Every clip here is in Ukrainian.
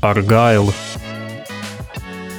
Аргайл.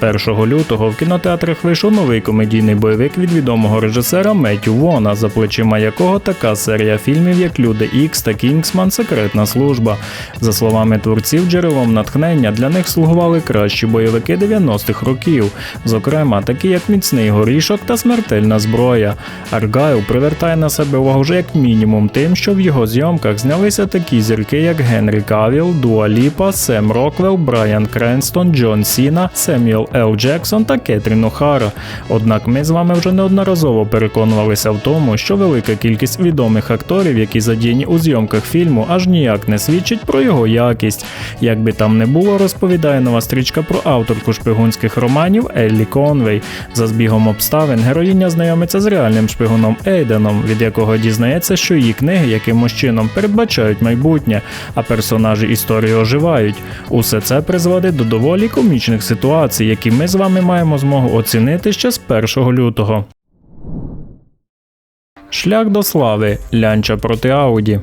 1 лютого в кінотеатрах вийшов новий комедійний бойовик від відомого режисера Меттю Вона, за плечима якого така серія фільмів, як Люди Ікс та Кінгсман Секретна служба. За словами творців, джерелом натхнення для них слугували кращі бойовики 90-х років, зокрема такі як Міцний горішок та смертельна зброя. Аргайл привертає на себе увагу вже як мінімум тим, що в його зйомках знялися такі зірки, як Генрі Кавіл, Дуа Ліпа, Сем Роквелл, Брайан Кренстон, Джон Сіна, Семюел Ел Джексон та Кетрін Охара. Однак ми з вами вже неодноразово переконувалися в тому, що велика кількість відомих акторів, які задіяні у зйомках фільму, аж ніяк не свідчить про його якість. Як би там не було, розповідає нова стрічка про авторку шпигунських романів Еллі Конвей. За збігом обставин героїня знайомиться з реальним шпигуном Ейденом, від якого дізнається, що її книги якимось чином передбачають майбутнє, а персонажі історії оживають. Усе це призводить до доволі комічних ситуацій, які ми з вами маємо змогу оцінити ще з 1 лютого. Шлях до слави лянча проти Ауді.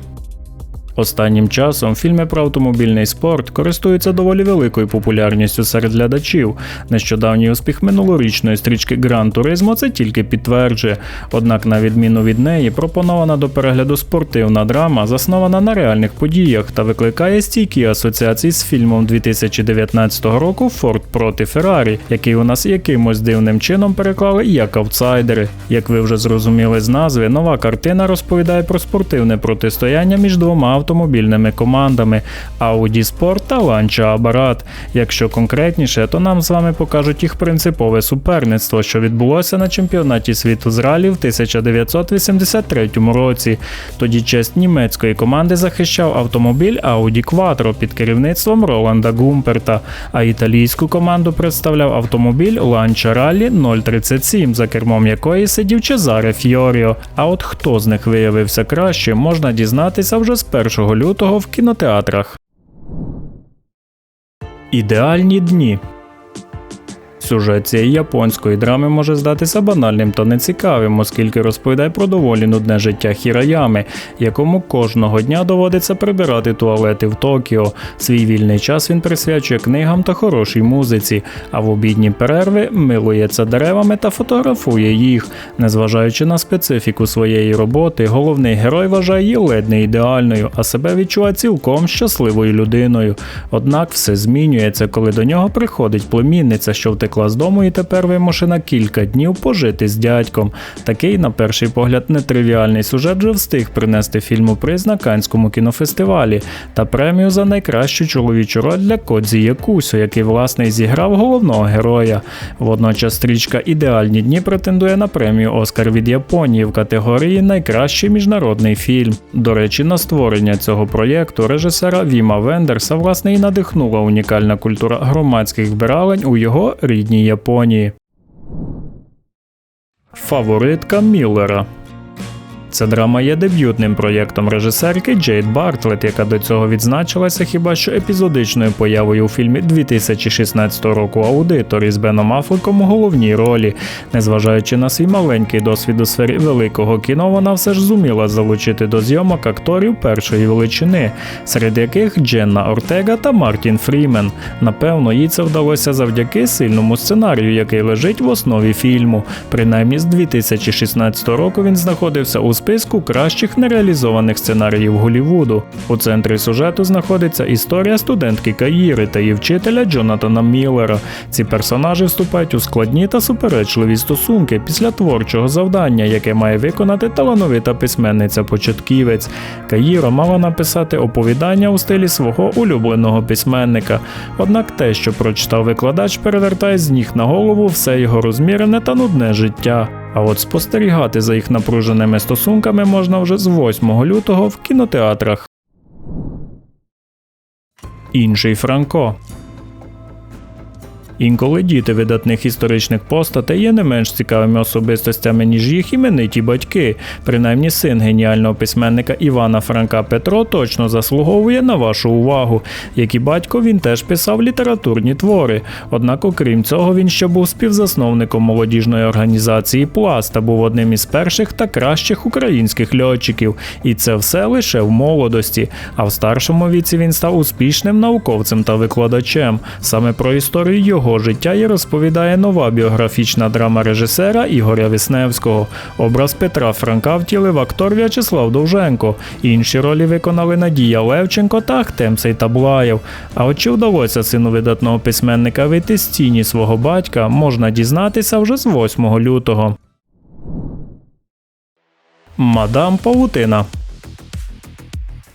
Останнім часом фільми про автомобільний спорт користуються доволі великою популярністю серед глядачів. Нещодавній успіх минулорічної стрічки Гран Туризмо це тільки підтверджує. Однак, на відміну від неї, пропонована до перегляду спортивна драма заснована на реальних подіях та викликає стійкі асоціації з фільмом 2019 року Форд проти Феррарі, який у нас якимось дивним чином переклали як аутсайдери. Як ви вже зрозуміли з назви, нова картина розповідає про спортивне протистояння між двома автомобільними командами Audi Sport та Lancia Abarth. Якщо конкретніше, то нам з вами покажуть їх принципове суперництво, що відбулося на чемпіонаті світу з ралі в 1983 році. Тоді честь німецької команди захищав автомобіль Audi Quattro під керівництвом Роланда Гумперта, а італійську команду представляв автомобіль Lancia Rally 037, за кермом якої сидів Чезаре Фьоріо. А от хто з них виявився краще, можна дізнатися вже з 1 лютого в кінотеатрах. Ідеальні дні. Сюжет цієї японської драми може здатися банальним та нецікавим, оскільки розповідає про доволі нудне життя Хіраями, якому кожного дня доводиться прибирати туалети в Токіо. Свій вільний час він присвячує книгам та хорошій музиці, а в обідні перерви милується деревами та фотографує їх. Незважаючи на специфіку своєї роботи, головний герой вважає її ледь не ідеальною, а себе відчуває цілком щасливою людиною. Однак все змінюється, коли до нього приходить племінниця, що втекла з дому, і тепер вимушена кілька днів пожити з дядьком. Такий, на перший погляд, нетривіальний сюжет вже встиг принести фільму приз на Канському кінофестивалі та премію за найкращу чоловічу роль для Кодзі Якусю, який власне і зіграв головного героя. Водночас стрічка Ідеальні дні претендує на премію Оскар від Японії в категорії Найкращий міжнародний фільм. До речі, на створення цього проєкту режисера Віма Вендерса власне і надихнула унікальна культура громадських збиралень у його рідній Японії. Фаворитка Міллера Ця драма є дебютним проєктом режисерки Джейд Бартлет, яка до цього відзначилася хіба що епізодичною появою у фільмі 2016 року Аудитор із Беном Афлеком у головній ролі. Незважаючи на свій маленький досвід у сфері великого кіно, вона все ж зуміла залучити до зйомок акторів першої величини, серед яких Дженна Ортега та Мартін Фрімен. Напевно, їй це вдалося завдяки сильному сценарію, який лежить в основі фільму. Принаймні з 2016 року він знаходився у списку кращих нереалізованих сценаріїв Голівуду. У центрі сюжету знаходиться історія студентки Каїри та її вчителя Джонатана Міллера. Ці персонажі вступають у складні та суперечливі стосунки після творчого завдання, яке має виконати талановита письменниця початківець. Каїра мала написати оповідання у стилі свого улюбленого письменника. Однак те, що прочитав викладач, перевертає з ніг на голову все його розмірене та нудне життя. А от спостерігати за їх напруженими стосунками можна вже з 8 лютого в кінотеатрах. Інший Франко Інколи діти видатних історичних постатей є не менш цікавими особистостями, ніж їх імениті батьки. Принаймні, син геніального письменника Івана Франка Петро точно заслуговує на вашу увагу. Як і батько, він теж писав літературні твори. Однак, окрім цього, він ще був співзасновником молодіжної організації Пласт та був одним із перших та кращих українських льотчиків. І це все лише в молодості. А в старшому віці він став успішним науковцем та викладачем. Саме про історію його життя і розповідає нова біографічна драма режисера Ігоря Вісневського. Образ Петра Франка втілив актор В'ячеслав Довженко. Інші ролі виконали Надія Левченко та Ахтем Сейтаблаєв. А от чи вдалося сину видатного письменника вийти з тіні свого батька, можна дізнатися вже з 8 лютого. Мадам Павутина.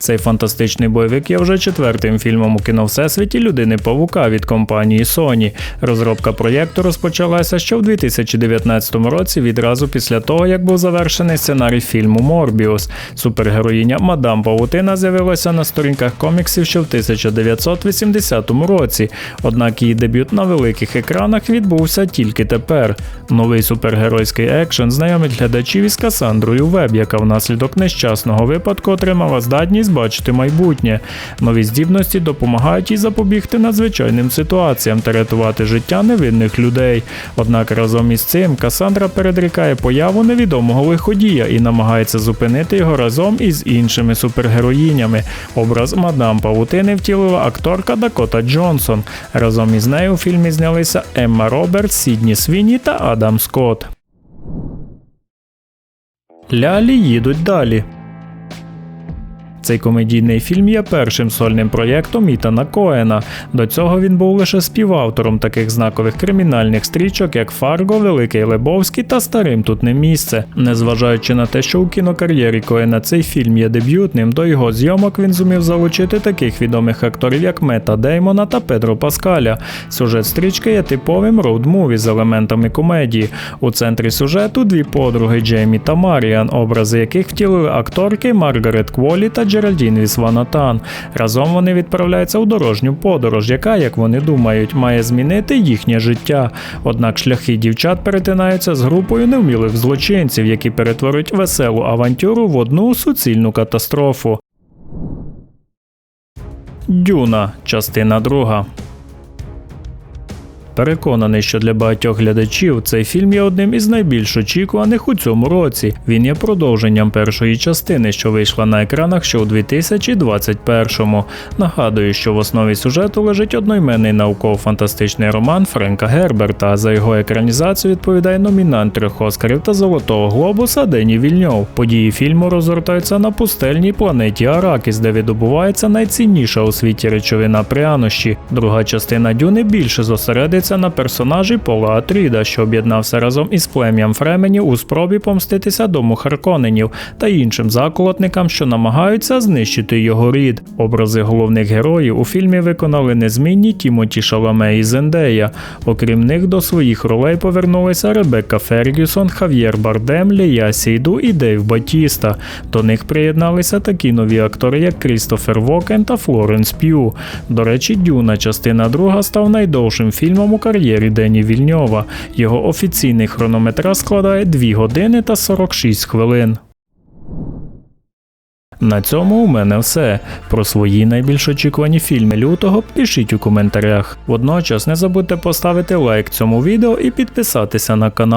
Цей фантастичний бойовик є вже четвертим фільмом у кіно всесвіті людини Павука від компанії Sony. Розробка проєкту розпочалася ще в 2019 році, відразу після того, як був завершений сценарій фільму Морбіус. Супергероїня Мадам Павутина з'явилася на сторінках коміксів ще в 1980 році. Однак її дебют на великих екранах відбувся тільки тепер. Новий супергеройський екшен знайомить глядачів із Касандрою Веб, яка внаслідок нещасного випадку отримала здатність бачити майбутнє. Нові здібності допомагають їй запобігти надзвичайним ситуаціям та рятувати життя невинних людей. Однак разом із цим Касандра передрікає появу невідомого лиходія і намагається зупинити його разом із іншими супергероїнями. Образ мадам Павутини втілила акторка Дакота Джонсон. Разом із нею у фільмі знялися Емма Робертс, Сідні Свіні та Адам Скотт. Лялі їдуть далі. Цей комедійний фільм є першим сольним проєктом Ітана Коена. До цього він був лише співавтором таких знакових кримінальних стрічок, як Фарго, Великий Лебовський та Старим тут не місце. Незважаючи на те, що у кінокар'єрі Коена цей фільм є дебютним, до його зйомок він зумів залучити таких відомих акторів, як Мета Деймона та Педро Паскаля. Сюжет стрічки є типовим роуд-муві з елементами комедії. У центрі сюжету дві подруги Джеймі та Маріан, образи яких втілили акторки Маргарет Кволі та Джеральдін ванатан. Разом вони відправляються у дорожню подорож, яка, як вони думають, має змінити їхнє життя. Однак шляхи дівчат перетинаються з групою невмілих злочинців, які перетворюють веселу авантюру в одну суцільну катастрофу. Дюна, частина друга. Переконаний, що для багатьох глядачів цей фільм є одним із найбільш очікуваних у цьому році. Він є продовженням першої частини, що вийшла на екранах ще у 2021-му. Нагадую, що в основі сюжету лежить одноіменний науково-фантастичний роман Френка Герберта. За його екранізацію відповідає номінант трьох Оскарів та Золотого Глобуса Дені Вільньов. Події фільму розгортаються на пустельній планеті Аракіс, де видобувається найцінніша у світі речовина прянощі. Друга частина Дюни більше зосередиться на персонажі Пола Атріда, що об'єднався разом із плем'ям Фременів у спробі помститися дому Харконенів та іншим заколотникам, що намагаються знищити його рід. Образи головних героїв у фільмі виконали незмінні Тімоті Шаламе і Зендея. Окрім них, до своїх ролей повернулися Ребекка Фергюсон, Хав'єр Бардем, Лія Сейду і Дейв Батіста. До них приєдналися такі нові актори, як Крістофер Вокен та Флоренс П'ю. До речі, Дюна, частина друга, став найдовшим фільмом у кар'єрі Дені Вільньова. Його офіційний хронометраж складає 2 години та 46 хвилин. На цьому у мене все. Про свої найбільш очікувані фільми лютого пишіть у коментарях. Водночас не забудьте поставити лайк цьому відео і підписатися на канал.